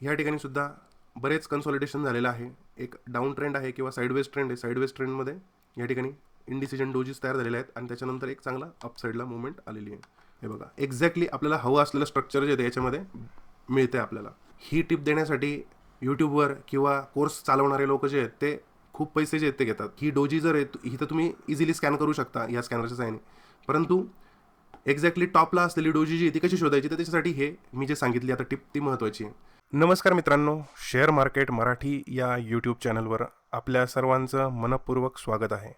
ह्या ठिकाणी सुद्धा बरेच कन्सॉलिडेशन झालेलं आहे. एक डाऊन ट्रेंड आहे किंवा साईडवेज ट्रेंड आहे. साईडवेज ट्रेंडमध्ये या ठिकाणी इंडिसिजन डोजीस तयार झालेले आहेत आणि त्याच्यानंतर एक चांगला अपसाईडला मुवमेंट आलेली आहे. हे बघा एक्झॅक्टली आपल्याला हवं असलेलं स्ट्रक्चर जे आहे याच्यामध्ये मिळते आपल्याला. ही टिप देण्यासाठी यूट्यूबवर किंवा कोर्स चालवणारे लोक जे आहेत ते खूप पैसे जे आहेत ते घेतात. ही डोजी जर आहे ही तर तुम्ही इझिली स्कॅन करू शकता या स्कॅनरच्या साहाय्याने. परंतु एक्झॅक्टली टॉपला असलेली डोजी जी आहे ती कशी शोधायची? तर त्याच्यासाठी हे मी जे सांगितली आता टिप ती महत्त्वाची आहे. नमस्कार मित्रांनो शेअर मार्केट मराठी या यूट्यूब चॅनलवर आपल्या सर्वांचं मनपूर्वक स्वागत आहे.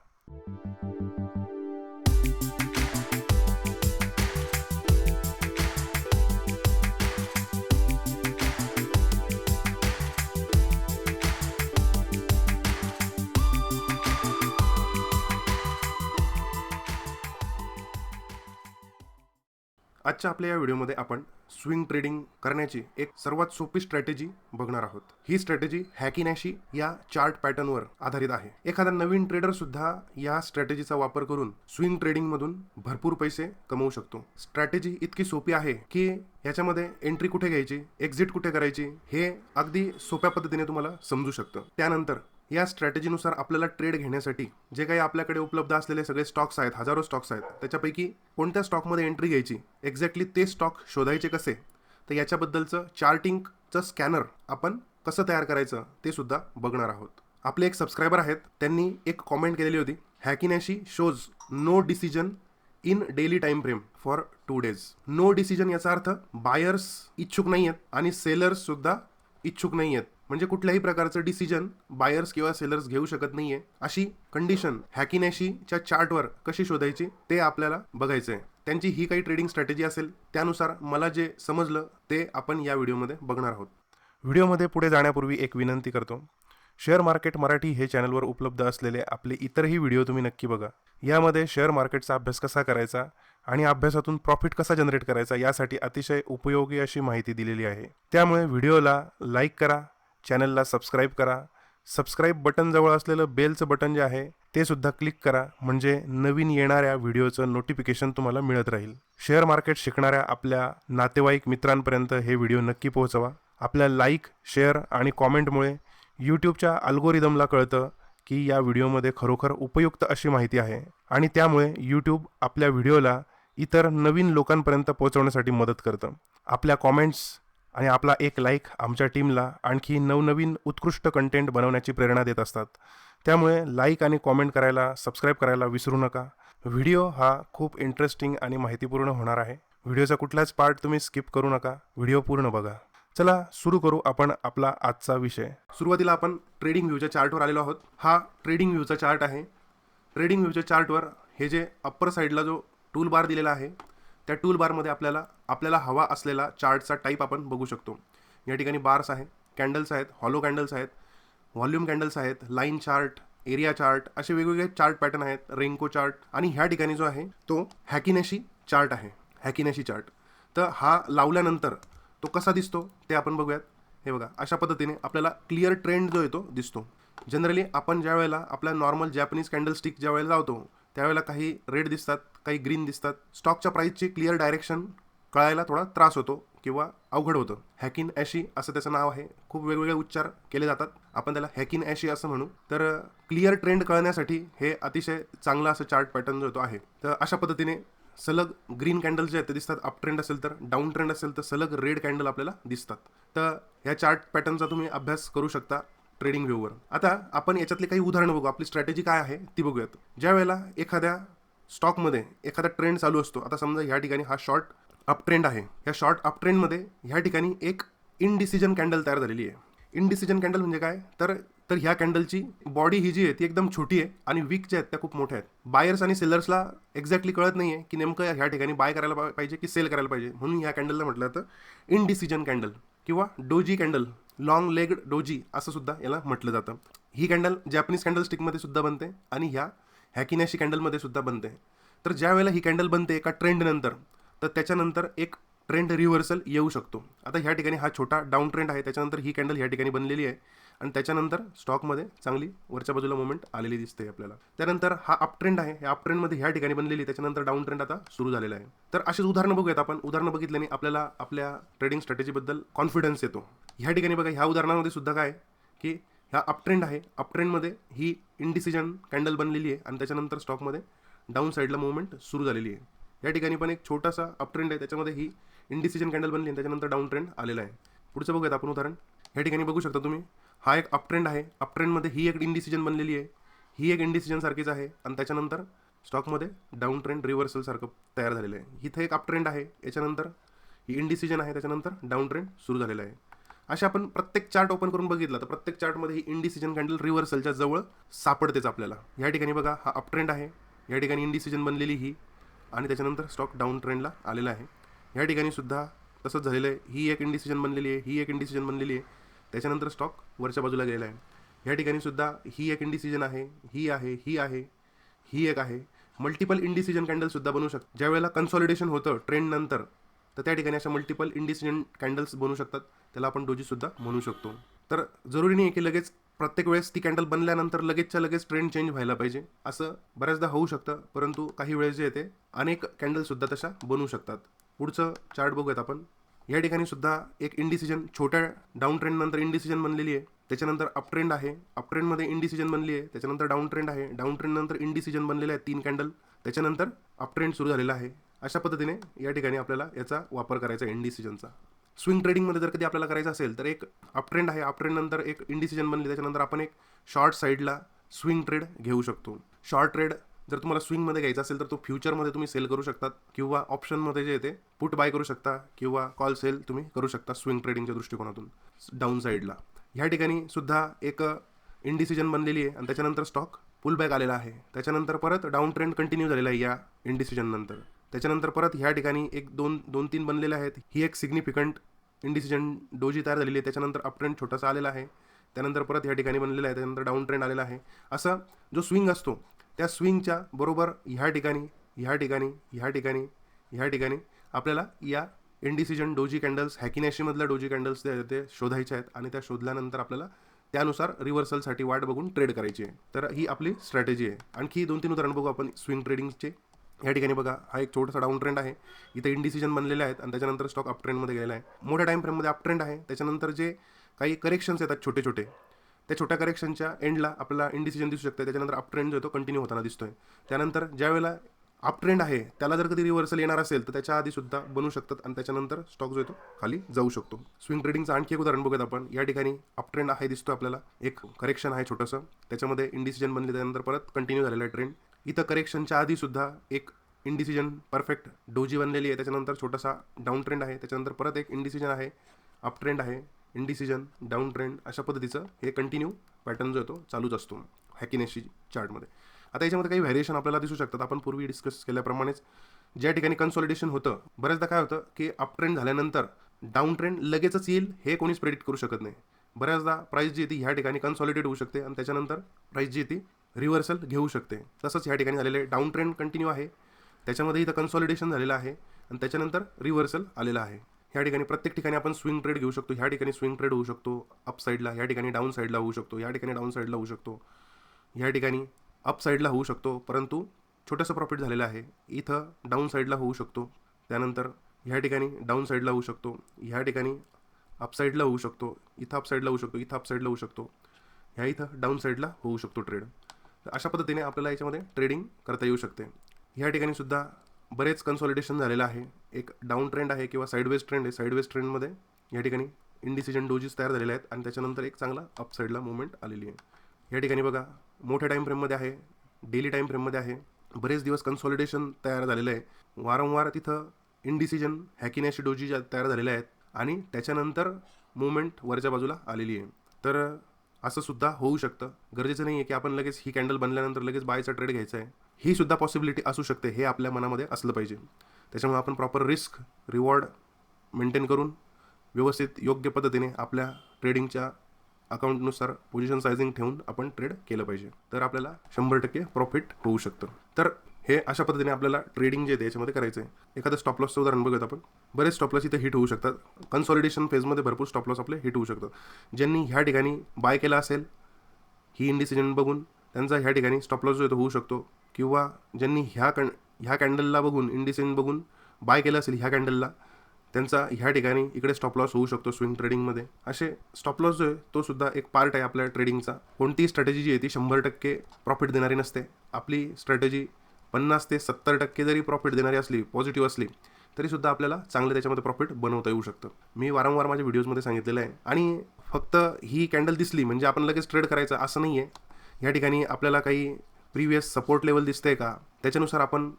आजच्या आपल्या या व्हिडिओमध्ये आपण स्विंग ट्रेडिंग करण्याची एक सर्वात सोपी स्ट्रॅटेजी बघणार आहोत. ही स्ट्रॅटेजी हॅकिनॅशी या चार्ट पॅटर्नवर आधारित आहे. एखादा नवीन ट्रेडर सुद्धा या स्ट्रॅटेजीचा वापर करून स्विंग ट्रेडिंग मधून भरपूर पैसे कमवू शकतो. स्ट्रॅटेजी इतकी सोपी आहे की याच्यामध्ये एंट्री कुठे घ्यायची एक्झिट कुठे करायची हे अगदी सोप्या पद्धतीने तुम्हाला समजू शकतं. त्यानंतर या स्ट्रॅटेजीनुसार आपल्याला ट्रेड घेण्यासाठी जे काही आपल्याकडे उपलब्ध असलेले सगळे स्टॉक्स आहेत हजारो स्टॉक्स आहेत त्याच्यापैकी कोणत्या स्टॉकमध्ये एंट्री घ्यायची? एक्झॅक्टली ते स्टॉक शोधायचे कसे? तर याच्याबद्दलचं चार्टिंगचं स्कॅनर आपण कसं तयार करायचं ते सुद्धा बघणार आहोत. आपले एक सबस्क्रायबर आहेत त्यांनी एक कॉमेंट केलेली होती Heikin Ashi shows no decision in daily time frame for two days no decision याचा अर्थ बायर्स इच्छुक नाही आहेत आणि सेलर्ससुद्धा इच्छुक नाही आहेत म्हणजे कुठल्याही प्रकारचं डिसिजन बायर्स किंवा सेलर्स घेऊ शकत नाहीये. अशी कंडिशन हॅकिनॅशीच्या चार्टवर कशी शोधायची ते आपल्याला बघायचं आहे त्यांची ही काही ट्रेडिंग स्ट्रॅटेजी असेल त्यानुसार मला जे समजलं ते आपण या व्हिडिओमध्ये बघणार आहोत. व्हिडिओमध्ये पुढे जाण्यापूर्वी एक विनंती करतो. शेअर मार्केट मराठी हे चॅनलवर उपलब्ध असलेले आपले इतरही व्हिडिओ तुम्ही नक्की बघा. यामध्ये शेअर मार्केटचा अभ्यास कसा करायचा आणि अभ्यासातून प्रॉफिट कसा जनरेट करायचा यासाठी अतिशय उपयोगी अशी माहिती दिलेली आहे. त्यामुळे व्हिडिओला लाईक करा चॅनलला सबस्क्राईब करा. सबस्क्राईब बटनजवळ असलेलं बेलचं बटन जे आहे ते सुद्धा क्लिक करा. म्हणजे नवीन येणाऱ्या व्हिडिओचं नोटिफिकेशन तुम्हाला मिळत राहील. शेअर मार्केट शिकणाऱ्या आपल्या नातेवाईक मित्रांपर्यंत हे व्हिडिओ नक्की पोहोचवा. आपल्या लाईक शेअर आणि कॉमेंटमुळे यूट्यूबच्या अल्गोरिदमला कळतं की या व्हिडिओमध्ये खरोखर उपयुक्त अशी माहिती आहे. आणि त्यामुळे यूट्यूब आपल्या व्हिडिओला इतर नवीन लोकांपर्यंत पोहोचवण्यासाठी मदत करतं. आपल्या कॉमेंट्स आणि आपला एक लाईक आमच्या टीमला आणखी नवनवीन उत्कृष्ट कंटेंट बनवण्याची प्रेरणा देत असतात. त्यामुळे लाईक आणि कॉमेंट करायला सबस्क्राईब करायला विसरू नका. व्हिडिओ हा खूप इंटरेस्टिंग आणि माहितीपूर्ण होणार आहे. व्हिडिओचा कुठलाच पार्ट तुम्ही स्किप करू नका. व्हिडिओ पूर्ण बघा. चला सुरू करू आपण आपला आजचा विषय. सुरुवातीला आपण ट्रेडिंग व्ह्यूच्या चार्टवर आलेलो आहोत. हा ट्रेडिंग व्ह्यूचा चार्ट आहे. ट्रेडिंग व्ह्यूच्या चार्टवर हे जे अप्पर साईडला जो टूल बार दिलेला आहे त्या टूल बारमध्ये आपल्याला आपल्याला हवा असलेला चार्टचा टाईप आपण बघू शकतो. या ठिकाणी बार्स आहे कॅन्डल्स आहेत हॉलो कॅन्डल्स आहेत व्हॉल्यूम कॅन्डल्स आहेत लाईन चार्ट एरिया चार्ट असे वेगवेगळे चार्ट पॅटर्न आहेत रेनको चार्ट आणि ह्या ठिकाणी जो आहे तो हॅकिनेशी चार्ट आहे हॅकिनेशी चार्ट तर हा लावल्यानंतर तो कसा दिसतो ते आपण बघूयात. हे बघा अशा पद्धतीने आपल्याला क्लिअर ट्रेंड जो आहे तो दिसतो. जनरली आपण ज्या वेळेला आपल्या नॉर्मल जॅपनीज कॅन्डल स्टिक ज्या वेळेला लावतो त्यावेळेला काही रेड दिसतात काही ग्रीन दिसतात. स्टॉकच्या प्राईसची क्लिअर डायरेक्शन कळायला थोडा त्रास होतो किंवा अवघड होतं. हॅकिन ॲशी असं त्याचं नाव आहे. खूप वेगवेगळे उच्चार केले जातात. आपण त्याला हॅकिन ॲशी असं म्हणू. तर क्लिअर ट्रेंड कळण्यासाठी हे अतिशय चांगला असं चार्ट पॅटर्न जो तो आहे तर अशा पद्धतीने सलग ग्रीन कॅन्डल जे आहेत ते दिसतात. अप ट्रेंड असेल तर डाऊन ट्रेंड असेल तर सलग रेड कॅन्डल आपल्याला दिसतात. तर ह्या चार्ट पॅटर्नचा तुम्ही अभ्यास करू शकता. ट्रेडिंग व्ह्यूवर आता आपण याच्यातले काही उदाहरणं बघू. आपली स्ट्रॅटेजी काय आहे ती बघूयात. ज्या वेळेला एखाद्या स्टॉकमध्ये एखादा ट्रेंड चालू असतो आता समजा ह्या ठिकाणी हा शॉर्ट अप ट्रेंड आहे. ह्या शॉर्ट अप ट्रेंडमध्ये ह्या ठिकाणी एक इनडिसिजन कॅन्डल तयार झालेली आहे. इनडिसिजन कॅन्डल म्हणजे काय? तर तर ह्या कॅन्डलची बॉडी ही जी आहे ती एकदम छोटी आहे आणि वीक ज्या आहेत त्या खूप मोठ्या आहेत. बायर्स आणि सेलर्सला एक्झॅक्टली कळत नाही आहे की नेमकं ह्या ठिकाणी बाय करायला पाहिजे की सेल करायला पाहिजे. म्हणून ह्या कॅन्डलला म्हटलं जातं इनडिसिजन कॅन्डल किंवा doji candle long leg doji असं सुद्धा याला म्हटलं जातं. ही कॅन्डल जॅपनीज कॅन्डल स्टिकमध्ये सुद्धा बनते आणि ह्या हॅकिनॅशी कॅन्डलमध्ये सुद्धा बनते. तर ज्या वेळेला ही कॅन्डल बनते एका ट्रेंडनंतर तर त्याच्यानंतर एक ट्रेंड रिव्हर्सल येऊ शकतो. आता ह्या ठिकाणी हा छोटा डाऊन ट्रेंड आहे त्याच्यानंतर ही कॅन्डल ह्या ठिकाणी बनलेली आहे. आणि त्याच्यानंतर स्टॉकमध्ये चांगली वरच्या बाजूला मुवमेंट आलेली दिसते आपल्याला. त्यानंतर हा अप ट्रेंड आहे. या अप ट्रेंडमध्ये ह्या ठिकाणी बनलेली त्याच्यानंतर डाऊन ट्रेंड आता सुरू झालेला आहे. तर अशीच उदाहरणं बघूयात आपण. उदाहरणं बघितल्याने आपल्याला आपल्या ट्रेडिंग स्ट्रॅटेजीबद्दल कॉन्फिडन्स येतो. ह्या ठिकाणी बघा ह्या उदाहरणामध्ये सुद्धा काय की ह्या अपट्रेंड आहे. अपट्रेंडमध्ये ही इनडिसिजन कॅन्डल बनलेली आहे आणि त्याच्यानंतर स्टॉकमध्ये डाऊन साईडला मुवमेंट सुरू झालेली आहे. या ठिकाणी पण एक छोटासा अप ट्रेंड आहे. त्याच्यामध्ये ही इनडिसिजन कॅन्डल बनली आणि त्याच्यानंतर डाऊन ट्रेंड आलेला आहे. पुढचं बघूयात आपण उदाहरण. या ठिकाणी बघू शकता तुम्ही. हा एक अपट्रेंड आहे. अपट्रेंडमध्ये ही एक इंडिसिजन बनलेली आहे. ही एक इंडिसिजन सारखीच आहे. आणि त्याच्यानंतर स्टॉकमध्ये डाऊन ट्रेंड रिव्हर्सलसारखं तयार झालेलं आहे. इथं एक अपट्रेंड आहे. याच्यानंतर ही इंडिसिजन आहे. त्याच्यानंतर डाऊन ट्रेंड सुरू झालेला आहे. अशा आपण प्रत्येक चार्ट ओपन करून बघितला तर प्रत्येक चार्टमध्ये ही इंडिसिजन कॅन्डल रिव्हर्सलच्या जवळ सापडतेच आपल्याला. या ठिकाणी बघा हा अप ट्रेंड आहे. या ठिकाणी इंडिसिजन बनलेली ही. आणि त्याच्यानंतर स्टॉक डाऊन ट्रेंडला आलेला आहे. या ठिकाणी सुद्धा तसंच झालेलं आहे. ही एक इंडिसिजन बनलेली आहे. ही एक इंडिसिजन बनलेली आहे. त्याच्यानंतर स्टॉक वरच्या बाजूला गेलेला आहे. या ठिकाणी सुद्धा ही एक इंडिसिजन आहे ही आहे ही आहे ही एक आहे. मल्टिपल इंडिसिजन कॅन्डलसुद्धा बनवू शकतात ज्या वेळेला कन्सॉलिडेशन होतं ट्रेंड नंतर तर त्या ठिकाणी अशा मल्टिपल इंडिसिजन कॅन्डल्स बनू शकतात. त्याला आपण डोजीसुद्धा म्हणू शकतो. तर जरुरी नाही आहे की लगेच प्रत्येक वेळेस ती कॅन्डल बनल्यानंतर लगेचच्या लगेच ट्रेंड चेंज व्हायला पाहिजे. असं बऱ्याचदा होऊ शकतं परंतु काही वेळेस जे येते अनेक कॅन्डलसुद्धा तशा बनू शकतात. पुढचं चार्ट बघूयात आपण. या ठिकाणी सुद्धा एक इंडिसिजन छोट्या डाऊन ट्रेंड नंतर बनलेली आहे. त्याच्यानंतर अप ट्रेंड आहे. अप ट्रेंडमध्ये इंडिसिजन बनली आहे. त्याच्यानंतर डाऊन ट्रेंड आहे. डाऊन ट्रेंड नंतर इनडिसिजन बनलेले आहे तीन कॅन्डल त्याच्यानंतर अप ट्रेंड सुरू झालेला आहे. अशा पद्धतीने या ठिकाणी आपल्याला याचा वापर करायचा आहे इंडिसिजनचा स्विंग ट्रेडिंगमध्ये जर कधी आपल्याला करायचं असेल तर एक अप ट्रेंड आहे. अप ट्रेंड नंतर एक इंडिसिजन बनली. त्याच्यानंतर आपण एक शॉर्ट साईडला स्विंग ट्रेड घेऊ शकतो. शॉर्ट ट्रेड जर तुम्हाला स्विंगमध्ये घ्यायचा असेल तर तो फ्युचरमध्ये तुम्ही सेल करू शकतात किंवा ऑप्शनमध्ये जे येते पुट बाय करू शकता. किंवा कॉल सेल तुम्ही करू शकता स्विंग ट्रेडिंगच्या दृष्टिकोनातून डाऊन साईडला ह्या ठिकाणी सुद्धा एक uh, इनडिसिजन बनलेली आहे. आणि त्याच्यानंतर स्टॉक पुल बॅक आलेला आहे. त्याच्यानंतर परत डाऊन ट्रेंड कंटिन्यू झालेला आहे या इनडिसिजन नंतर. त्याच्यानंतर परत ह्या ठिकाणी एक दोन दोन तीन बनलेले आहेत. ही एक सिग्निफिकंट इनडिसिजन डोजी तयार झालेली आहे. त्याच्यानंतर अप ट्रेंड छोटासा आलेला आहे. त्यानंतर परत ह्या ठिकाणी बनलेला आहे. त्यानंतर डाऊन ट्रेंड आलेला आहे. असा जो स्विंग असतो त्या स्विंगच्या बरोबर ह्या ठिकाणी ह्या ठिकाणी ह्या ठिकाणी ह्या ठिकाणी आपल्याला या इंडिसिजन डोजी कॅन्डल्स हॅकिनॅशीमधल्या डोजी कॅन्डल्स ते ते शोधायचे आहेत आणि त्या शोधल्यानंतर आपल्याला त्यानुसार रिव्हर्सलसाठी वाट बघून ट्रेड करायची आहे. तर ही आपली स्ट्रॅटेजी आहे. आणखी दोन तीन उदाहरण बघू आपण. स्विंग ट्रेडिंगचे या ठिकाणी बघा हा एक छोटासा डाऊन ट्रेंड आहे. इथे इंडिसिजन बनलेले आहेत आणि त्याच्यानंतर स्टॉक अप ट्रेंडमध्ये गेलेला आहे. मोठ्या टाईम फ्रेममध्ये अप ट्रेंड आहे. त्याच्यानंतर जे काही करेक्शन्स येतात छोटे छोटे त्या छोट्या करेक्शनच्या एंडला आपल्याला इनडिसिजन दिसू शकते त्याच्यानंतर अप ट्रेंड जो तो कंटिन्यू होताना दिसतोय. त्यानंतर ज्यावेळेला अप ट्रेंड आहे त्याला जर कधी रिव्हर्सल येणार असेल तर त्याच्या आधी सुद्धा बनू शकतात आणि त्याच्यानंतर स्टॉक जो येतो खाली जाऊ शकतो. स्विंग ट्रेडिंगचं आणखी एक उदाहरण बघूयात आपण. या ठिकाणी अप ट्रेंड आहे दिसतो आपल्याला. एक करेक्शन आहे छोटंसं. त्याच्यामध्ये इनडिसिजन बनले त्यानंतर परत कंटिन्यू झालेला आहे ट्रेंड इथं करेक्शनच्या आधी सुद्धा एक इनडिसिजन परफेक्ट डोजी बनलेली आहे. त्याच्यानंतर छोटासा डाऊन ट्रेंड आहे. त्याच्यानंतर परत एक इनडिसिजन आहे अप ट्रेंड आहे. इनडिसिजन डाऊन ट्रेंड अशा पद्धतीचं हे कंटिन्यू पॅटर्न जो येतो चालूच असतो हॅकिनेशी चार्टमध्ये आता याच्यामध्ये काही व्हॅरिएशन आपल्याला दिसू शकतात. आपण पूर्वी डिस्कस केल्याप्रमाणेच ज्या ठिकाणी कन्सॉलिडेशन होतं बऱ्याचदा काय होतं की अप ट्रेंड झाल्यानंतर डाऊन ट्रेंड लगेचच येईल हे कोणीच प्रेडिक्ट करू शकत नाही. बऱ्याचदा प्राईस जी येते ह्या ठिकाणी कन्सॉलिडेट होऊ शकते आणि त्याच्यानंतर प्राईस जी येते रिव्हर्सल घेऊ शकते. तसंच ह्या ठिकाणी झालेले डाऊन ट्रेंड कंटिन्यू आहे. त्याच्यामध्ये इथं कन्सॉलिडेशन झालेलं आहे आणि त्याच्यानंतर रिव्हर्सल आलेलं आहे. ह्या ठिकाणी प्रत्येक ठिकाणी आपण स्विंग ट्रेड घेऊ शकतो. ह्या ठिकाणी स्विंग ट्रेड होऊ शकतो. अप साईडला ह्या ठिकाणी डाऊन साईडला होऊ शकतो. ह्या ठिकाणी डाऊन साईडला होऊ शकतो. ह्या ठिकाणी अप साईडला होऊ शकतो. परंतु छोटंसं प्रॉफिट झालेलं आहे. इथं डाऊन साईडला होऊ शकतो. त्यानंतर ह्या ठिकाणी डाऊन साईडला होऊ शकतो. ह्या ठिकाणी अपसाईडला होऊ शकतो. इथं अपसाईडला होऊ शकतो. इथं अपसाईडला होऊ शकतो. ह्या इथं डाऊन साईडला होऊ शकतो ट्रेड अशा पद्धतीने आपल्याला याच्यामध्ये ट्रेडिंग करता येऊ शकते. ह्या ठिकाणी सुद्धा बरेच कन्सॉलिडेशन झालेलं आहे. एक डाऊन ट्रेंड आहे किंवा साईडवेज ट्रेंड आहे. साईडवेज ट्रेंडमध्ये या ठिकाणी इंडिसिजन डोजीस तयार झालेले आहेत आणि त्याच्यानंतर एक चांगला अपसाईडला मुवमेंट आलेली आहे. या ठिकाणी बघा मोठ्या टाईम फ्रेममध्ये आहे डेली टाईम फ्रेममध्ये आहे. बरेच दिवस कन्सॉलिडेशन तयार झालेलं आहे. वारंवार तिथं इनडिसिजन हॅकिनॅशी डोजी ज्या तयार झालेल्या आहेत आणि त्याच्यानंतर मुवमेंट वरच्या बाजूला आलेली आहे. तर असं सुद्धा होऊ शकतं. गरजेचं नाही आहे की आपण लगेच ही कॅन्डल बनल्यानंतर लगेच बायचा ट्रेड घ्यायचा आहे. ही सुद्धा पॉसिबिलिटी असू शकते हे आपल्या मनामध्ये असलं पाहिजे. त्याच्यामुळे आपण प्रॉपर रिस्क रिवॉर्ड मेंटेन करून व्यवस्थित योग्य पद्धतीने आपल्या ट्रेडिंगच्या अकाउंटनुसार पोझिशन सायझिंग ठेवून आपण ट्रेड केलं पाहिजे. तर आपल्याला शंभर टक्के प्रॉफिट होऊ शकतं. तर हे अशा पद्धतीने आपल्याला ट्रेडिंग जे आहे याच्यामध्ये करायचं आहे. एखादं स्टॉपलॉसचं उदाहरण बघत आपण. बरेच स्टॉपलॉस इथे हिट होऊ शकतात. कन्सॉलिडेशन फेजमध्ये भरपूर स्टॉपलॉस आपले हिट होऊ शकतात. ज्यांनी ह्या ठिकाणी बाय केला असेल ही इंडिसिजन बघून त्यांचा ह्या ठिकाणी स्टॉपलॉस जो होऊ शकतो. किंवा ज्यांनी ह्या कण ह्या कॅन्डलला बघून इंडिसिजन बघून बाय केलं असेल ह्या कॅन्डलला त्यांचा ह्या ठिकाणी इकडे स्टॉप लॉस होऊ शकतो स्विंग ट्रेडिंगमध्ये असे स्टॉप लॉस जो आहे तो सुद्धा एक पार्ट आहे आपल्या ट्रेडिंगचा कोणतीही स्ट्रॅटेजी जी आहे ती शंभर टक्के प्रॉफिट देणारी नसते. आपली स्ट्रॅटेजी पन्नास ते सत्तर टक्के जरी प्रॉफिट देणारी असली पॉझिटिव्ह असली तरीसुद्धा आपल्याला चांगलं त्याच्यामध्ये प्रॉफिट बनवता येऊ शकतं. मी वारंवार माझ्या व्हिडिओजमध्ये सांगितलेलं आहे. आणि फक्त ही कॅन्डल दिसली म्हणजे आपण लगेच ट्रेड करायचं असं नाही आहे या ठिकाणी आपल्याला काही प्रिव्हियस सपोर्ट लेवल दिसते का? त्याच्यानुसार आपण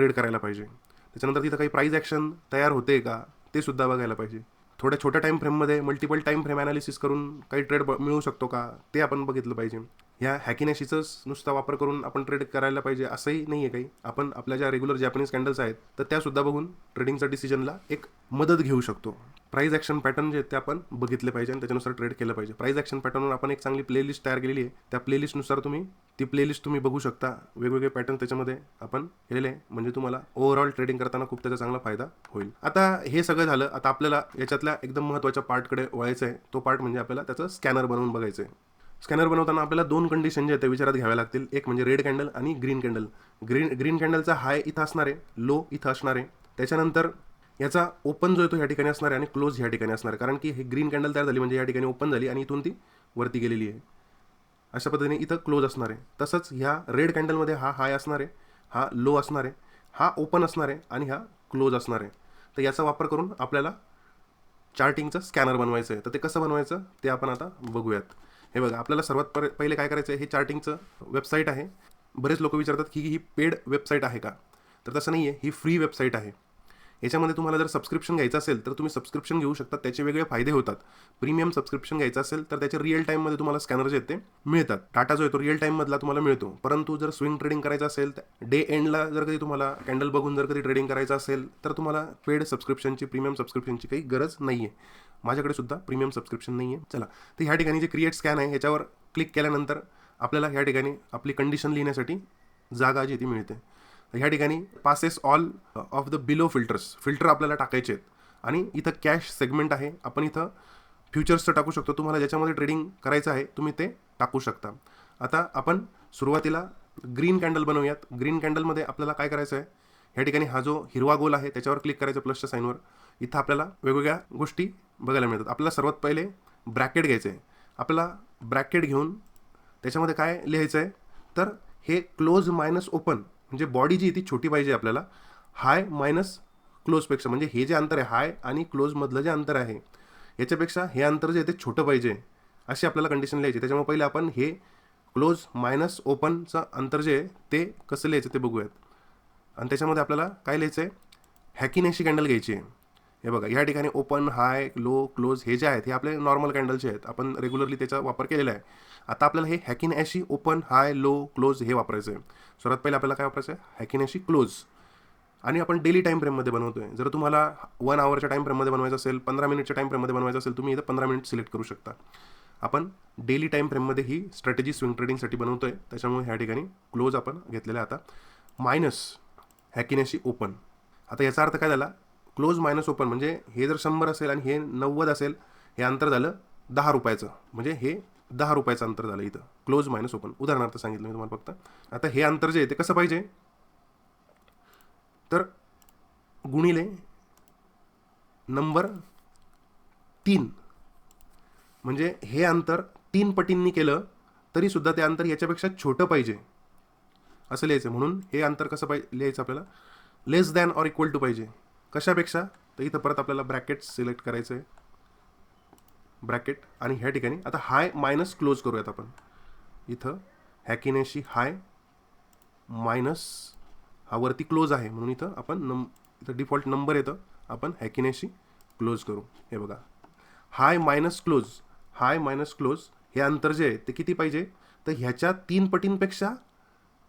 ट्रेड करायला पाहिजे. त्याच्यानंतर तिथं काही प्राईज ॲक्शन तयार होते का ते सुद्धा बघायला पाहिजे. थोड्या छोट्या टाईम फ्रेममध्ये मल्टिपल टाईम फ्रेम ॲनालिसिस करून काही ट्रेड ब मिळू शकतो का ते आपण बघितलं पाहिजे. ह्या हॅकिनॅशीचाच नुसता वापर करून आपण ट्रेड करायला पाहिजे असंही नाही आहे काही. आपण आपल्या ज्या रेग्युलर जॅपनीज कॅन्डल्स आहेत तर त्यासुद्धा बघून ट्रेडिंगच्या डिसिजनला एक मदत घेऊ शकतो. प्राईज ॲक्शन पॅटर्न जे आहेत ते आपण बघितले पाहिजे आणि त्याच्यानुसार ट्रेड केलं पाहिजे. प्राईज ॲक्शन पॅटर्नवर आपण एक चांगली प्लेलिस्ट तयार केलेली आहे. त्या प्लेलिस्टनुसार तुम्ही ती प्लेलिस्ट तुम्ही बघू शकता. वेगवेगळे पॅटर्न त्याच्यामध्ये आपण केलेले आहे. म्हणजे तुम्हाला ओव्हरऑल ट्रेडिंग करताना खूप त्याचा चांगला फायदा होईल. आता हे सगळं झालं आता आपल्याला याच्यातल्या एकदम महत्त्वाच्या पार्टकडे वळायचं आहे. तो पार्ट म्हणजे आपल्याला त्याचं स्कॅनर बनवून बघायचं आहे. स्कॅनर बनवताना आपल्याला दोन कंडिशन जे आहेत ते विचारात घ्याव्या लागतील. एक म्हणजे रेड कॅन्डल आणि ग्रीन कॅन्डल ग्रीन ग्रीन कॅन्डलचा हाय इथं असणार आहे लो इथं असणार आहे. त्याच्यानंतर याचा ओपन जो आहे तो या ठिकाणी असणार आहे आणि क्लोज ह्या ठिकाणी असणार आहे. कारण की हे ग्रीन कॅन्डल तयार झाली म्हणजे या ठिकाणी ओपन झाली आणि इथून ती वरती गेलेली आहे. अशा पद्धतीने इथं क्लोज असणार आहे. तसंच ह्या रेड कॅन्डलमध्ये हा हाय असणार आहे हा लो असणार आहे हा ओपन असणार आहे आणि हा क्लोज असणार आहे. तर याचा वापर करून आपल्याला चार्टिंगचं स्कॅनर बनवायचं आहे. तर ते कसं बनवायचं ते आपण आता बघूयात. हे बघा आपल्याला सर्वात पर पहिले काय करायचं आहे हे चार्टिंगचं वेबसाईट आहे. बरेच लोक विचारतात की ही पेड वेबसाईट आहे का? तर तसं नाही आहे ही फ्री वेबसाईट आहे. याच्यामध्ये तुम्हाला जर सबस्क्रिप्शन घ्यायचं असेल तर तुम्ही सबस्क्रिप्शन घेऊ शकता. त्याचे वेगळे फायदे होतात. प्रीमियम सबस्क्रिप्शन घ्यायचं असेल तर त्याचे रिअल टाईममध्ये तुम्हाला स्कॅनर जे ते मिळतात. डाटा जो येतो रिअल टाईममधला तुम्हाला मिळतो. परंतु जर स्विंग ट्रेडिंग करायचं असेल डे एंडला जर कधी तुम्हाला कॅन्डल बघून जर कधी ट्रेडिंग करायचं असेल तर तुम्हाला पेड सबस्क्रिप्शनची प्रीमियम सबस्क्रिप्शनची काही गरज नाही आहे माझ्याकडे सुद्धा प्रीमियम सबस्क्रिप्शन नाही आहे चला. तर ह्या ठिकाणी जे क्रिएट स्कॅन आहे ह्याच्यावर क्लिक केल्यानंतर आपल्याला ह्या ठिकाणी आपली कंडिशन लिहिण्यासाठी जागा जी ती मिळते. ह्या ठिकाणी passes all of the below filters filter आपल्याला टाकायचे आहेत. आणि इथं कॅश सेगमेंट आहे. आपण इथं फ्युचर्सचं टाकू शकतो. तुम्हाला ज्याच्यामध्ये ट्रेडिंग करायचं आहे तुम्ही ते टाकू शकता. आता आपण सुरुवातीला ग्रीन कॅन्डल बनवूयात. ग्रीन कॅन्डलमध्ये आपल्याला काय करायचं आहे? ह्या ठिकाणी हा जो हिरवा गोल आहे त्याच्यावर क्लिक करायचं प्लसच्या साईनवर इथं आपल्याला वेगवेगळ्या गोष्टी बघायला मिळतात. आपल्याला सर्वात पहिले ब्रॅकेट घ्यायचं आहे आपल्याला ब्रॅकेट घेऊन त्याच्यामध्ये काय लिहायचं आहे तर हे क्लोज मायनस ओपन म्हणजे बॉडी जी ती छोटी पाहिजे आपल्याला. हाय मायनस क्लोजपेक्षा म्हणजे हे जे अंतर आहे हाय आणि क्लोजमधलं जे अंतर आहे याच्यापेक्षा हे अंतर जे आहे ते छोटं पाहिजे. अशी आपल्याला कंडिशन लिहायची त्याच्यामुळे पहिले आपण हे क्लोज मायनस ओपनचं अंतर जे आहे ते कसं लिहायचं ते बघूयात. आणि त्याच्यामध्ये आपल्याला काय लिहायचं आहे हॅकिनेशी कॅन्डल घ्यायची आहे. हे बघा या ठिकाणी ओपन हाय लो क्लोज हे जे आहेत हे आपले नॉर्मल कॅन्डलचे आहेत आपण रेग्युलरली त्याचा वापर केलेला आहे. आता आपल्याला हे Heikin Ashi open high low close हे वापरायचं आहे सर्वात पहिले आपल्याला काय वापरायचं आहे हॅकिन ॲशी क्लोज आणि आपण डेली टाईम फ्रेममध्ये बनवतो आहे जर तुम्हाला वन आवरच्या टाईम फ्रेममध्ये बनवायचं असेल पंधरा मिनिटच्या टाईम फ्रेममध्ये बनवायचं असेल तुम्ही इथं पंधरा मिनिट सिलेक्ट करू शकता. आपण डेली टाईम फ्रेममध्ये ही स्ट्रॅटेजी स्विंग ट्रेडिंगसाठी बनवतो आहे त्याच्यामुळे ह्या ठिकाणी क्लोज आपण घेतलेला आहे आता. मायनस हॅकिनेशी ओपन आता याचा अर्थ काय झाला? क्लोज मायनस ओपन म्हणजे हे जर शंभर असेल आणि हे नव्वद असेल हे अंतर झालं दहा रुपयाचं. म्हणजे हे दहा रुपयाचं अंतर झालं इथं. Close minus open. उदाहरणार्थ सांगितलं मी तुम्हाला फक्त. आता हे अंतर जे आहे ते कसं पाहिजे? तर गुणिले नंबर तीन. म्हणजे हे अंतर तीन पटींनी केलं तरीसुद्धा ते अंतर याच्यापेक्षा छोटं पाहिजे. असं लिहायचं म्हणून हे अंतर कसं पाहिजे लिहायचं आपल्याला? Less than or equal to पाहिजे. कशापेक्षा? तर इथं परत आपल्याला ब्रॅकेट सिलेक्ट करायचं आहे ब्रॅकेट आणि ह्या ठिकाणी. आता हाय मायनस क्लोज करूयात आपण. इथं हॅकिनेशी हाय मायनस हा वरती क्लोज आहे. म्हणून इथं आपण नम इथं डिफॉल्ट नंबर येतं. आपण हॅकिनेशी क्लोज करू. हे बघा. High minus close. High minus close. हे अंतर जे आहे ते किती पाहिजे? तर ह्याच्या तीन पटींपेक्षा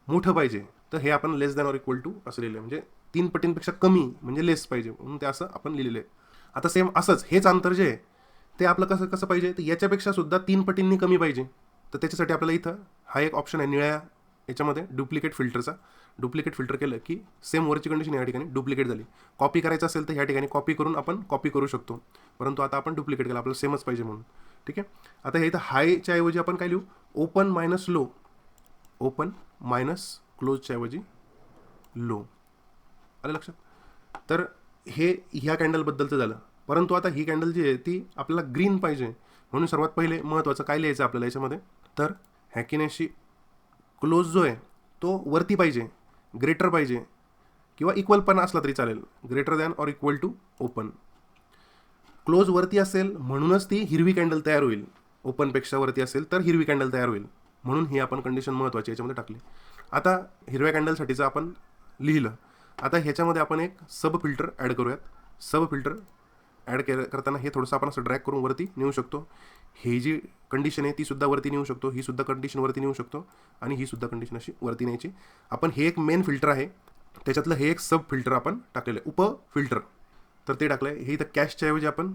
मोठं पाहिजे. तर हे आपण less than or equal to असलेलं आहे म्हणजे तीन पटींपेक्षा कमी म्हणजे लेस पाहिजे. म्हणून ते असं आपण लिहिलेलं आहे. आता सेम असंच हेच अंतर जे आहे ते आपलं कसं कसं पाहिजे? तर याच्यापेक्षा सुद्धा तीन पटींनी कमी पाहिजे. तर त्याच्यासाठी आपल्याला इथं हा एक ऑप्शन आहे निळ्या याच्यामध्ये डुप्लिकेट फिल्टरचा डुप्लिकेट फिल्टर केलं की सेम वरची कंडिशन या ठिकाणी डुप्लिकेट झाली. कॉपी करायचं असेल तर ह्या ठिकाणी कॉपी करून आपण कॉपी करू शकतो. परंतु आता आपण डुप्लिकेट केलं आपल्याला सेमच पाहिजे म्हणून. ठीक आहे? आता हे इथं हायच्या ऐवजी आपण काय लिहू? Open minus low open minus क्लोजच्या ऐवजी लो आलं लक्षात? तर हे ह्या कॅन्डलबद्दलचं झालं. परंतु आता ही कॅन्डल जी आहे ती आपल्याला ग्रीन पाहिजे. म्हणून सर्वात पहिले महत्त्वाचं काय लिहायचं आपल्याला याच्यामध्ये? तर हॅकिनेशी क्लोज जो आहे तो वरती पाहिजे. ग्रेटर पाहिजे. किंवा इक्वल पण असला तरी चालेल. Greater than or equal to open close वरती असेल म्हणूनच ती हिरवी कॅन्डल तयार होईल. ओपनपेक्षा वरती असेल तर हिरवी कॅन्डल तयार होईल. म्हणून ही आपण कंडिशन महत्त्वाची याच्यामध्ये टाकली. आता हिरव्या कॅन्डलसाठीचं आपण लिहिलं. आता ह्याच्यामध्ये आपण एक सब फिल्टर ॲड करूयात. सब फिल्टर ॲड के करताना हे थोडंसं आपण असं ड्रॅग करून वरती नेऊ शकतो. हे जी कंडिशन आहे ती सुद्धा वरती नेऊ शकतो. ही सुद्धा कंडिशन वरती नेऊ शकतो आणि ही सुद्धा कंडिशन अशी वरती न्यायची. आपण हे एक मेन फिल्टर आहे. त्याच्यातलं हे एक सब फिल्टर आपण टाकलेलं आहे. उप फिल्टर तर ते टाकलं आहे हे इथं कॅशच्या ऐवजी आपण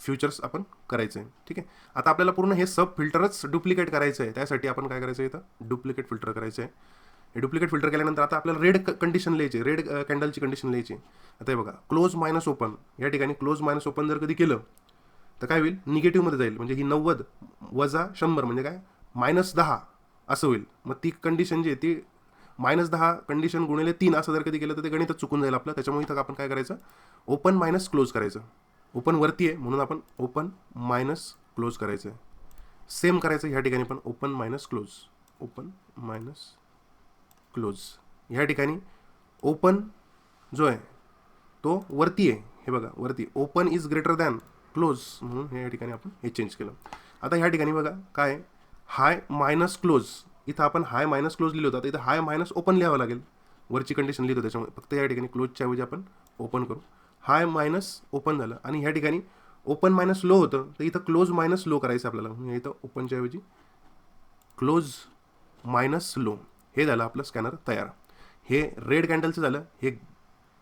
फ्युचर्स आपण करायचं आहे ठीक आहे? आता आपल्याला पूर्ण हे सब फिल्टरच डुप्लिकेट करायचं आहे त्यासाठी आपण काय करायचं आहे इथं? डुप्लिकेट फिल्टर करायचं आहे हे डुप्लिकेट फिल्टर केल्यानंतर आता आपल्याला रेड कंडिशन लिहायची रेड कॅन्डलची कंडिशन लिहायची आता हे बघा क्लोज मायनस ओपन या ठिकाणी क्लोज मायनस ओपन जर कधी केलं तर काय होईल? निगेटिव्हमध्ये जाईल. म्हणजे ही नव्वद वजा शंभर म्हणजे काय? मायनस दहा असं होईल. मग ती कंडिशन जी आहे ती मायनस दहा कंडिशन गुणिले तीन असं जर कधी केलं तर ते गणितच चुकून जाईल आपलं. त्याच्यामुळे इथं आपण काय करायचं? ओपन मायनस क्लोज करायचं. ओपन वरती आहे म्हणून आपण ओपन मायनस क्लोज करायचं आहे. सेम करायचं ह्या ठिकाणी पण open minus close open minus close. ह्या ठिकाणी ओपन जो आहे तो वरती आहे. हे बघा वरती. Open is greater than close म्हणून हे या ठिकाणी आपण हे चेंज केलं. आता ह्या ठिकाणी बघा काय हाय मायनस क्लोज. इथं आपण हाय मायनस क्लोज लिहिलं होतं. आता इथं हाय मायनस ओपन लिहावं लागेल. वरची कंडिशन लिहितो त्याच्यामुळे. फक्त या ठिकाणी क्लोजच्या ऐवजी आपण ओपन करू. हाय मायनस ओपन झालं. आणि ह्या ठिकाणी ओपन मायनस लो होतं. तर इथं क्लोज मायनस लो करायचं आपल्याला. म्हणजे इथं ओपनच्या ऐवजी क्लोज मायनस लो. हे झालं आपलं स्कॅनर तयार. हे रेड कॅन्डलचं झालं हे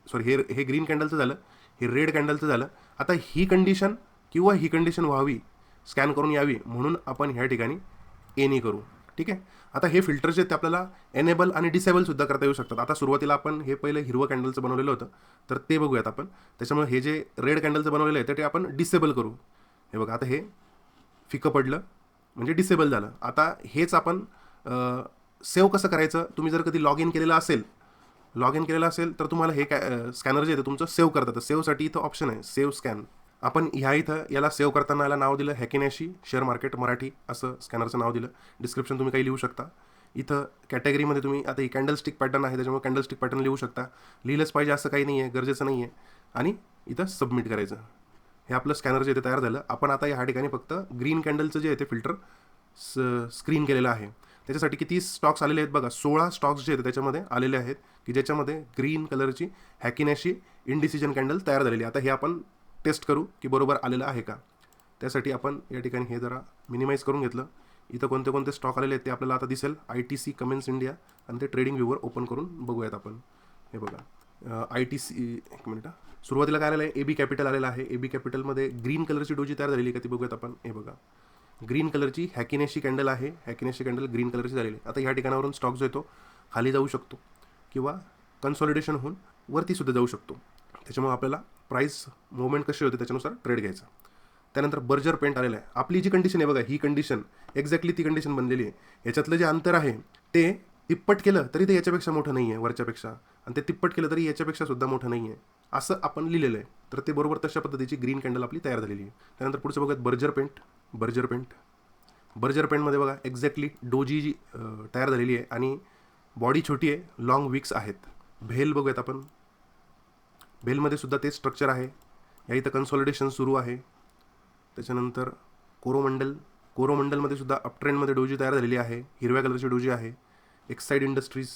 सॉरी हे हे ग्रीन कॅन्डलचं झालं हे रेड कॅन्डलचं झालं. आता ही कंडिशन किंवा ही कंडिशन व्हावी स्कॅन करून यावी म्हणून आपण ह्या ठिकाणी एनी करू. ठीक आहे? आता हे फिल्टर्स जे ते आपल्याला एनेबल आणि डिसेबलसुद्धा करता येऊ शकतात. आता सुरुवातीला आपण हे पहिलं हिरवं कॅन्डलचं बनवलेलं होतं तर ते बघूयात आपण. त्याच्यामुळे हे जे रेड कॅन्डलचं बनवलेलं आहे तर ते आपण डिसेबल करू. हे बघा आता हे फिकं पडलं म्हणजे डिसेबल झालं. आता हेच आपण सेव्ह कसं करायचं? तुम्ही जर कधी लॉग इन केलेलं असेल लॉग इन केलेलं असेल तर तुम्हाला हे काय स्कॅनर जे आहे तुमचं सेव्ह करतात. तर सेव्हसाठी इथं ऑप्शन आहे सेव्ह स्कॅन आपण ह्या इथं याला सेव्ह करताना याला नाव दिलं हॅकिनॅशी शेअर मार्केट मराठी असं स्कॅनरचं नाव दिलं. डिस्क्रिप्शन तुम्ही काही लिहू शकता. इथं कॅटेगरीमध्ये तुम्ही आता ही कॅन्डलस्टिक पॅटर्न आहे त्याच्यामुळे कॅन्डलस्टिक पॅटर्न लिहू शकता. लिहिलंच पाहिजे असं काही नाही आहे गरजेचं नाही आहे आणि इथं सबमिट करायचं. हे आपलं स्कॅनर जे ते तयार झालं. आपण आता या ठिकाणी फक्त ग्रीन कॅन्डलचं जे आहे ते फिल्टर स स्क्रीन केलेलं आहे. त्याच्यासाठी किती स्टॉक्स आलेले आहेत बघा सोळा स्टॉक्स जे आहेत त्याच्यामध्ये आलेले आहेत की ज्याच्यामध्ये ग्रीन कलरची हॅकिनॅशी इनडिसिजन कॅन्डल तयार झालेली आता हे आपण टेस्ट करू की बरोबर आलेलं आहे का. त्यासाठी आपण या ठिकाणी हे जरा मिनिमाइज करून घेतलं. इथं कोणते कोणते स्टॉक आलेले आहेत ते आपल्याला आता दिसेल. I T C comments India आणि ते ट्रेडिंग व्ह्यूवर ओपन करून बघूयात आपण. हे बघा आय टी सी एक मिनिट सुरुवातीला काय आलेलं आहे? ए बी कॅपिटल आलेलं आहे. ए बी कॅपिटलमध्ये ग्रीन कलरची डोजी तयार झालेली का ती बघूयात आपण. हे बघा. ग्रीन कलरची हॅकिनेशी कॅन्डल आहे. हॅकिनेशी कॅन्डल ग्रीन कलरची झालेली आता ह्या ठिकाणावरून स्टॉक जो येतो खाली जाऊ शकतो किंवा कन्सॉलिडेशन होऊन वरतीसुद्धा जाऊ शकतो. त्याच्यामुळे आपल्याला प्राईस मुवमेंट कशी होते त्याच्यानुसार ट्रेड घ्यायचा. त्यानंतर बर्जर पेंट आलेलं आहे. आपली जी कंडिशन आहे बघा ही कंडिशन एक्झॅक्टली ती कंडिशन बनलेली आहे. याच्यातलं जे अंतर आहे ते तिप्पट केलं तरी ते याच्यापेक्षा मोठं नाही आहे वरच्यापेक्षा. आणि ते तिप्पट केलं तरी याच्यापेक्षा सुद्धा मोठं नाही आहे असं आपण लिहिलेलं आहे. तर ते बरोबर तशा पद्धतीची ग्रीन कॅन्डल आपली तयार झालेली आहे. त्यानंतर पुढचं बघत Berger Paint Berger Paint. Berger पेंटमध्ये बघा एक्झॅक्टली डोजी जी तयार झालेली आहे आणि बॉडी छोटी आहे लॉंग विक्स आहेत. भेल बघूयात आपण. भेलमध्ये सुद्धा तेच स्ट्रक्चर आहे. या इथं कन्सॉलिडेशन सुरू आहे. त्याच्यानंतर कोरोमंडल कोरोमंडलमध्ये सुद्धा अपट्रेंडमध्ये डोजी तयार झालेली आहे. हिरव्या कलरची डोजी आहे. एक्साईड इंडस्ट्रीज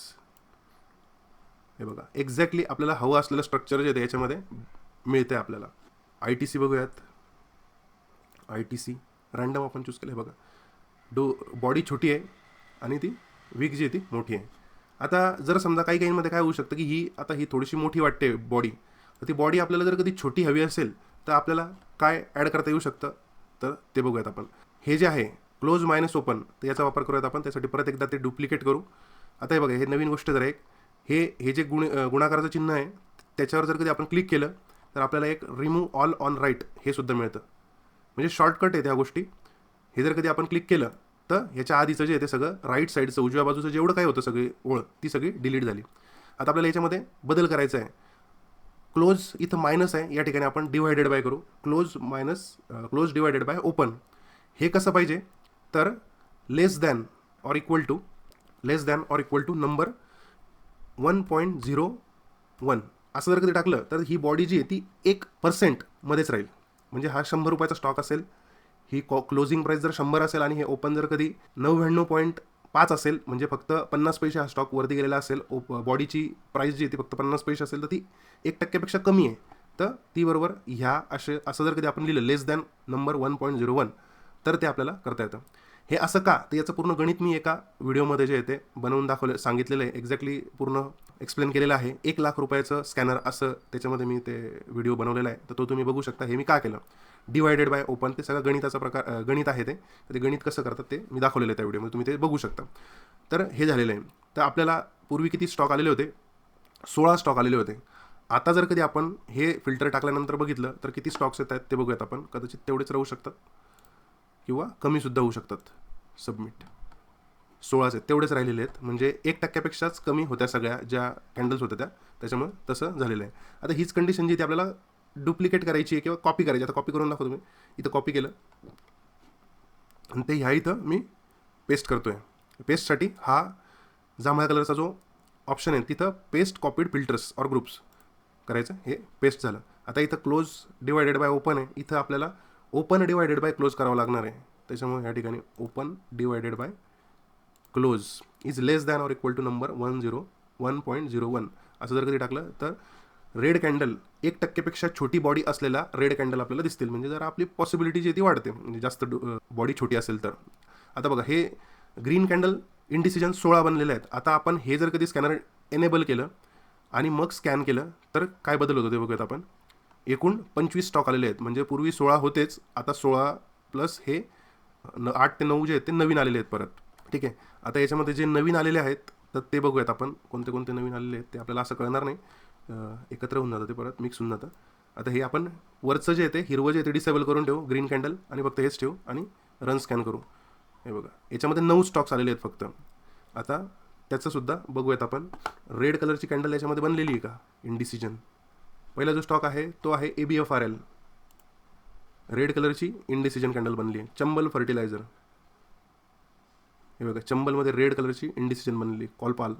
हे बघा एक्झॅक्टली आपल्याला हवं असलेलं स्ट्रक्चर जे आहे याच्यामध्ये मिळतं आहे आपल्याला. आय टी सी बघूयात. आय टी सी रँडम आपण चूज केलं आहे बघा. डो बॉडी छोटी आहे आणि ती वीक जी आहे ती मोठी आहे. आता जर समजा काही काहींमध्ये काय होऊ शकतं की ही आता ही थोडीशी मोठी वाटते बॉडी तर ती बॉडी आपल्याला जर कधी छोटी हवी असेल तर आपल्याला काय ॲड करता येऊ शकतं? तर ते बघूयात आपण. हे जे आहे क्लोज मायनस ओपन तर याचा वापर करूयात आपण. त्यासाठी परत एकदा ते डुप्लिकेट करू. आता हे बघा हे नवीन गोष्ट जर एक. हे हे जे गुण गुणाकाराचं चिन्ह आहे त्याच्यावर जर कधी आपण क्लिक केलं तर आपल्याला एक रिमूव्ह ऑल ऑन राईट हे सुद्धा मिळतं. म्हणजे शॉर्टकट आहे त्या गोष्टी. हे जर कधी आपण क्लिक केलं तर ह्याच्या आधीचं जे आहे ते सगळं राईट साईडचं उजव्या बाजूचं जेवढं काय होतं सगळी ओळ ती सगळी डिलीट झाली. आता आपल्याला याच्यामध्ये बदल करायचा आहे. क्लोज इथं मायनस आहे या ठिकाणी आपण डिवायडेड बाय करू. Close minus close divided by open हे कसं पाहिजे? तर less than or equal to less than or equal to number one point zero one असं जर कधी टाकलं तर ही बॉडी जी आहे ती एक पर्सेंटमध्येच राहील. म्हणजे हा शंभर रुपयाचा स्टॉक असेल ही कॉ क्लोजिंग प्राईस जर शंभर असेल आणि हे ओपन जर कधी नव्याण्णव पॉईंट पाच असेल म्हणजे फक्त पन्नास पैसे हा स्टॉक वरती गेलेला असेल ओप बॉडीची प्राईस जी आहे ती फक्त पन्नास पैसे असेल तर ती एक टक्क्यापेक्षा कमी आहे. तर ती बरोबर ह्या असे असं जर कधी आपण लिहिलं less than number one point zero one तर ते आपल्याला करता येतं. हे असं का? तर याचं पूर्ण गणित मी एका व्हिडिओमध्ये जे आहे ते बनवून दाखवलं सांगितलेलं आहे. एक्झॅक्टली पूर्ण एक्सप्लेन केलेलं आहे. एक लाख रुपयाचं स्कॅनर असं त्याच्यामध्ये मी ते व्हिडिओ बनवलेला आहे. तर तो तुम्ही बघू शकता. हे मी का केलं? डिवायडेड बाय ओपन ते सगळं गणिताचा प्रकार गणित आहे ते. ते गणित कसं करतात ते मी दाखवलेलं आहे त्या व्हिडिओमध्ये. तुम्ही ते बघू शकता. तर हे झालेलं आहे. तर आपल्याला पूर्वी किती स्टॉक आलेले होते? सोळा स्टॉक आलेले होते. आता जर कधी आपण हे फिल्टर टाकल्यानंतर बघितलं तर किती स्टॉक्स येत आहेत ते बघूयात आपण. कदाचित तेवढेच राहू शकतात. किंवा कमीसुद्धा होऊ शकतात. सबमिट सोळाच आहेत. तेवढेच राहिलेले आहेत. म्हणजे एक टक्क्यापेक्षाच कमी होत्या सगळ्या ज्या कॅन्डल्स होत्या त्या. त्याच्यामुळे तसं झालेलं आहे. आता हीच कंडिशन जी ती आपल्याला डुप्लिकेट करायची आहे किंवा कॉपी करायची आता कॉपी करून दाखवतो मी. इथं कॉपी केलं. आणि ते ह्या इथं मी पेस्ट करतो आहे पेस्टसाठी हा जांभळ्या कलरचा जो ऑप्शन आहे तिथं paste copied filters or groups करायचं. हे पेस्ट झालं. आता इथं क्लोज डिवायडेड बाय ओपन आहे. इथं आपल्याला ओपन डिवायडेड बाय क्लोज करावं लागणार आहे. त्याच्यामुळे या ठिकाणी open divided by close is less than or equal to number one zero one point zero one. असं जर कधी टाकलं तर रेड कॅन्डल एक टक्केपेक्षा छोटी बॉडी असलेला रेड कॅन्डल आपल्याला दिसतील. म्हणजे जर आपली पॉसिबिलिटी जी ती वाढते. म्हणजे जास्त बॉडी छोटी असेल तर. आता बघा हे ग्रीन कॅन्डल इंडिसिजन सोळा बनलेले आहेत. आता आपण हे जर कधी स्कॅनर एनेबल केलं आणि मग स्कॅन केलं तर काय बदल होतो ते बघूयात आपण. एकूण पंचवीस स्टॉक आलेले आहेत. म्हणजे पूर्वी सोळा होतेच आता सोळा प्लस हे न आठ ते नऊ जे आहेत ते नवीन आलेले आहेत परत. ठीक आहे? आता याच्यामध्ये जे नवीन आलेले आहेत तर ते बघूयात आपण. कोणते कोणते नवीन आलेले आहेत ते आपल्याला असं कळणार नाही. एकत्र होऊन जातं ते परत मिक्स होऊन जातं. आता हे आपण वरचं जे आहे ते हिरवं जे आहे ते डिसेबल करून ठेवू ग्रीन कॅन्डल आणि फक्त हेच ठेवू आणि रन स्कॅन करू. हे बघा. याच्यामध्ये नऊ स्टॉक्स आलेले आहेत फक्त. आता त्याचंसुद्धा बघूयात आपण. रेड कलरची कॅन्डल याच्यामध्ये बनलेली आहे का? इंडिसिजन पहिला जो स्टॉक आहे तो आहे A B F R L red कलरची इंडिसिजन कॅन्डल बनली आहे. चंबल फर्टिलायझर हे बघा चंबलमध्ये रेड कलरची इंडिसिजन बनलेली कॉलपाल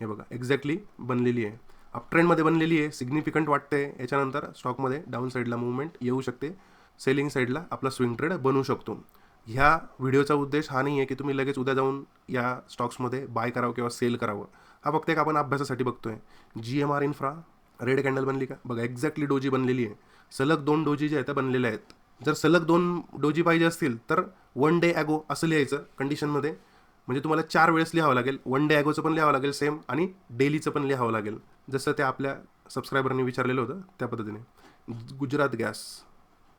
हे बघा एक्झॅक्टली बनलेली आहे. अपट्रेंडमध्ये बनलेली आहे सिग्निफिकंट वाटते. याच्यानंतर स्टॉकमध्ये डाऊन साईडला मुवमेंट येऊ शकते. सेलिंग साईडला आपला स्विंग ट्रेड बनवू शकतो. ह्या व्हिडिओचा उद्देश हा नाही आहे की तुम्ही लगेच उद्या जाऊन या स्टॉक्समध्ये बाय करावं किंवा सेल करावं. हा फक्त एक आपण अभ्यासासाठी बघतोय. G M R infra red candle बनली का? बघा एक्झॅक्टली डोजी बनलेली आहे. सलग दोन डोजी जे आहेत त्या बनलेल्या आहेत. जर सलग दोन डोजी पाहिजे असतील तर वन डे ॲगो असं लिहायचं कंडिशनमध्ये म्हणजे तुम्हाला चार वेळेस लिहावं लागेल. वन डे ॲगोचं पण लिहावं लागेल सेम आणि डेलीचं पण लिहावं लागेल. जसं ते आपल्या सबस्क्रायबरनी विचारलेलं होतं त्या पद्धतीने. गुजरात गॅस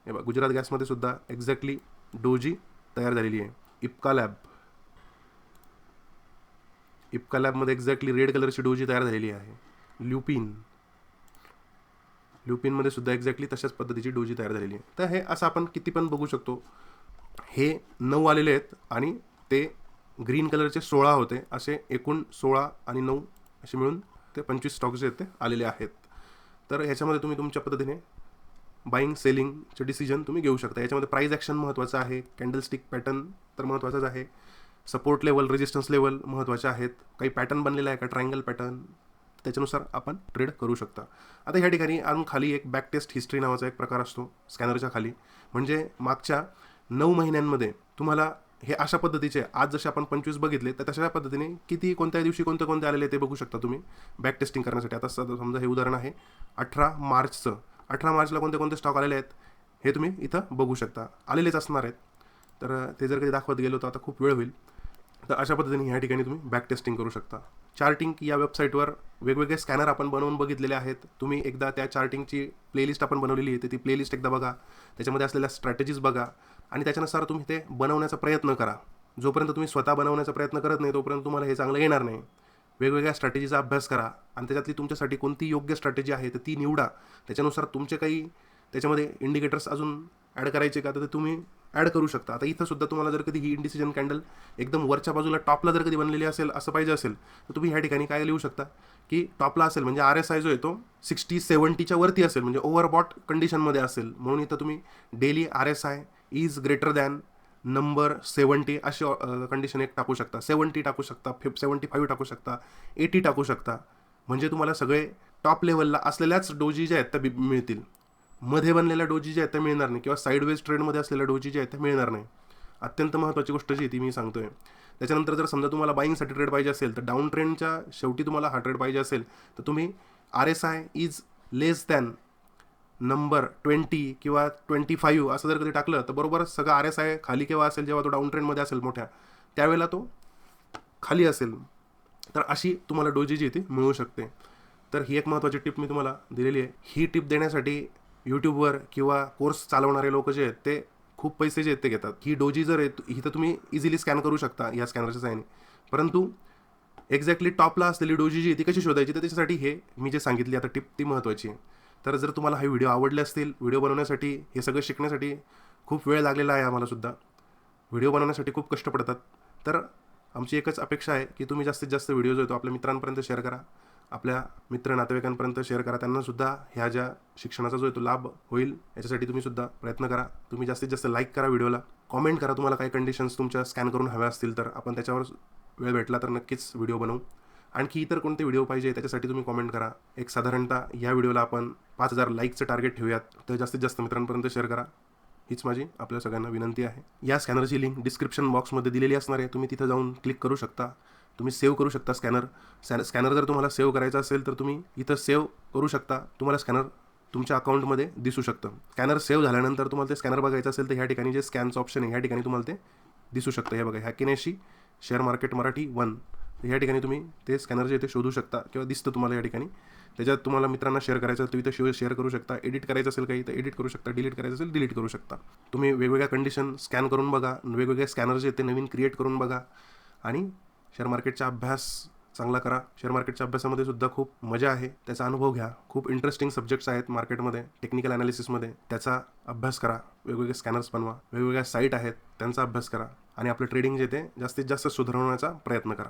हे बघा गुजरात गॅसमध्ये सुद्धा एक्झॅक्टली डोजी तयार झालेली आहे. इप्का लॅब. इप्का लॅबमध्ये एक्झॅक्टली रेड कलरची डोजी तयार झालेली आहे. ल्युपिन. ल्युपिनमध्ये सुद्धा एक्झॅक्टली तशाच पद्धतीची डोजी तयार झालेली आहे. तर हे असं आपण किती पण बघू शकतो. हे नऊ आलेले आहेत आणि ते ग्रीन कलरचे सोळा होते. असे एकूण सोळा आणि नऊ असे मिळून ते पंचवीस स्टॉक्स जे आहेत ते आलेले आहेत. तर ह्याच्यामध्ये तुम्ही तुमच्या पद्धतीने बाईंग सेलिंगचे डिसिजन तुम्ही घेऊ शकता. याच्यामध्ये प्राईज ॲक्शन महत्त्वाचं आहे. कॅन्डलस्टिक पॅटर्न तर महत्त्वाचंच आहे. सपोर्ट लेवल रेजिस्टन्स लेवल महत्त्वाचे आहेत. काही पॅटर्न बनलेला आहे का? ट्रायंगल पॅटर्न त्याच्यानुसार आपण ट्रेड करू शकता. आता ह्या ठिकाणी अजून खाली एक बॅक टेस्ट हिस्ट्री नावाचा एक प्रकार असतो स्कॅनरच्या खाली. म्हणजे मागच्या नऊ महिन्यांमध्ये तुम्हाला हे अशा पद्धतीचे आज जसे आपण पंचवीस बघितले तर तशा पद्धतीने किती कोणत्या दिवशी कोणते कोणते आलेले ते बघू शकता तुम्ही. बॅक टेस्टिंग करण्यासाठी. आता समजा हे उदाहरण आहे अठरा मार्चचं. अठरा मार्चला कोणते कोणते स्टॉक आलेले आहेत हे तुम्ही इथं बघू शकता. आलेलेच असणार आहेत. तर ते जर कधी दाखवत गेलो तर आता खूप वेळ होईल. तर अशा पद्धतीने ह्या ठिकाणी तुम्ही बॅक टेस्टिंग करू शकता. चार्टिंग या वेबसाईटवर वेगवेगळे स्कॅनर आपण बनवून बघितलेले आहेत. तुम्ही एकदा त्या चार्टिंगची प्लेलिस्ट आपण बनवलेली आहे ती प्लेलिस्ट एकदा बघा. त्याच्यामध्ये असलेल्या स्ट्रॅटेजीज बघा. आणि त्याच्यानुसार तुम्ही ते बनवण्याचा प्रयत्न करा. जोपर्यंत तुम्ही स्वतः बनवण्याचा प्रयत्न करत नाही तोपर्यंत तुम्हाला हे चांगलं येणार नाही. वेगवेगळ्या स्ट्रॅटेजीचा अभ्यास करा आणि त्याच्यातली तुमच्यासाठी कोणती योग्य स्ट्रॅटेजी आहे तर ती निवडा. त्याच्यानुसार तुमचे काही त्याच्यामध्ये इंडिकेटर्स अजून ॲड करायचे का तर ते तुम्ही ॲड करू शकता. आता इथं सुद्धा तुम्हाला जर कधी ही इंडिसिजन कॅन्डल एकदम वरच्या बाजूला टॉपला जर कधी बनलेली असेल असं पाहिजे असेल तर तुम्ही ह्या ठिकाणी काय लिहू शकता? की टॉपला असेल म्हणजे आर एस आय जो आहे तो सिक्स्टी सेवन्टीच्या वरती असेल म्हणजे ओव्हरबॉट कंडिशनमध्ये असेल. म्हणून इथं तुम्ही daily R S I is greater than number seventy अशी कंडिशन एक टाकू शकता. सेवन्टी टाकू शकता फिफ सेवन्टी फाईव्ह टाकू शकता एटी टाकू शकता. म्हणजे तुम्हाला सगळे टॉप लेवलला असलेल्याच डोजी ज्या आहेत त्या बी- मिळतील. मध्ये बनलेल्या डोजी ज्या आहेत त्या मिळणार नाही. किंवा साईडवेज ट्रेडमध्ये असलेल्या डोजी ज्या आहेत त्या मिळणार नाही. अत्यंत महत्त्वाची गोष्ट जी ती मी सांगतोय. त्याच्यानंतर जर समजा तुम्हाला बाईंगसाठी ट्रेड पाहिजे असेल तर डाऊन ट्रेंडच्या शेवटी तुम्हाला हा ट्रेड पाहिजे असेल तर तुम्ही R S I is less than number twenty किंवा ट्वेंटी फाईव्ह असं जर कधी टाकलं तर बरोबर सगळं आर एस आय खाली केव्हा असेल जेव्हा तो डाऊन ट्रेंडमध्ये असेल मोठ्या त्यावेळेला तो खाली असेल. तर अशी तुम्हाला डोजी जी ती मिळू शकते. तर ही एक महत्त्वाची टिप मी तुम्हाला दिलेली आहे. ही टिप देण्यासाठी यूट्यूबवर किंवा कोर्स चालवणारे लोक जे आहेत ते खूप पैसे जे आहेत ते घेतात. ही डोजी जर आहे ही तर तुम्ही इझिली स्कॅन करू शकता या स्कॅनरच्या साहाय्याने. परंतु एक्झॅक्टली टॉपला असलेली डोजी जी ती कशी शोधायची? तर त्याच्यासाठी हे मी जे सांगितली आता टिप ती महत्त्वाची आहे. तर जर तुम्हाला हे व्हिडिओ आवडले असतील व्हिडिओ बनवण्यासाठी हे सगळं शिकण्यासाठी खूप वेळ लागलेला आहे आम्हालासुद्धा व्हिडिओ बनवण्यासाठी खूप कष्ट पडतात. तर आमची एकच अपेक्षा आहे की तुम्ही जास्तीत जास्त व्हिडिओ जो येतो आपल्या मित्रांपर्यंत शेअर करा. आपल्या मित्र नातेवाईकांपर्यंत शेअर करा. त्यांनासुद्धा ह्या ज्या शिक्षणाचा जो आहे तो लाभ होईल याच्यासाठी तुम्ही सुद्धा प्रयत्न करा. तुम्ही जास्तीत जास्त लाईक करा व्हिडिओला. कॉमेंट करा तुम्हाला काही कंडिशन्स तुमच्या स्कॅन करून हव्या असतील तर. आपण त्याच्यावर वेळ भेटला तर नक्कीच व्हिडिओ बनवू. आणखी इतर कोणते व्हिडिओ पाहिजे त्याच्यासाठी तुम्ही कॉमेंट करा. एक साधारणतः या व्हिडिओला आपण पाच हजार लाईकचं टार्गेट ठेवूयात. तर जास्तीत जास्त मित्रांपर्यंत शेअर करा. हीच माझी आपल्या सगळ्यांना विनंती आहे. या स्कॅनरची लिंक डिस्क्रिप्शन बॉक्समध्ये दिलेली असणार आहे. तुम्ही तिथं जाऊन क्लिक करू शकता. तुम्ही सेव्ह करू शकता स्कॅनर स्कॅ स्कॅनर जर तुम्हाला सेव्ह करायचा असेल तर तुम्ही इथं सेव्ह करू शकता. तुम्हाला स्कॅनर तुमच्या अकाउंटमध्ये दिसू शकतं. स्कॅनर सेव्ह झाल्यानंतर तुम्हाला ते स्कॅनर बघायचं असेल तर ह्या ठिकाणी जे स्कॅनचं ऑप्शन आहे ह्या ठिकाणी तुम्हाला ते दिसू शकतं. हे बघा हॅकिनेशी शेअर मार्केट मराठी वन या ठिकाणी तुम्ही ते स्कॅनर जे ते शोधू शकता किंवा दिसतं तुम्हाला या ठिकाणी. त्याच्यात तुम्हाला मित्रांना शेअर करायचं असेल तुम्ही ते शेअर करू शकता. एडिट करायचं असेल काही तर एडिट करू शकता. डिलीट करायचं असेल डिलीट करू शकता. तुम्ही वेगवेगळ्या कंडिशन स्कॅन करून बघा. वेगवेगळे स्कॅनर जे ते नवीन क्रिएट करून बघा. आणि शेअर मार्केटचा अभ्यास चांगला करा. शेअर मार्केटच्या अभ्यासामध्ये सुद्धा खूप मजा आहे. त्याचा अनुभव घ्या. खूप इंटरेस्टिंग सब्जेक्ट्स आहेत मार्केटमध्ये टेक्निकल अनालिसिसमध्ये त्याचा अभ्यास करा. वेगवेगळे स्कॅनर्स बनवा. वेगवेगळ्या साईट आहेत त्यांचा अभ्यास करा. आणि आपलं ट्रेडिंग जे ते जास्तीत जास्त सुधारवण्याचा प्रयत्न करा.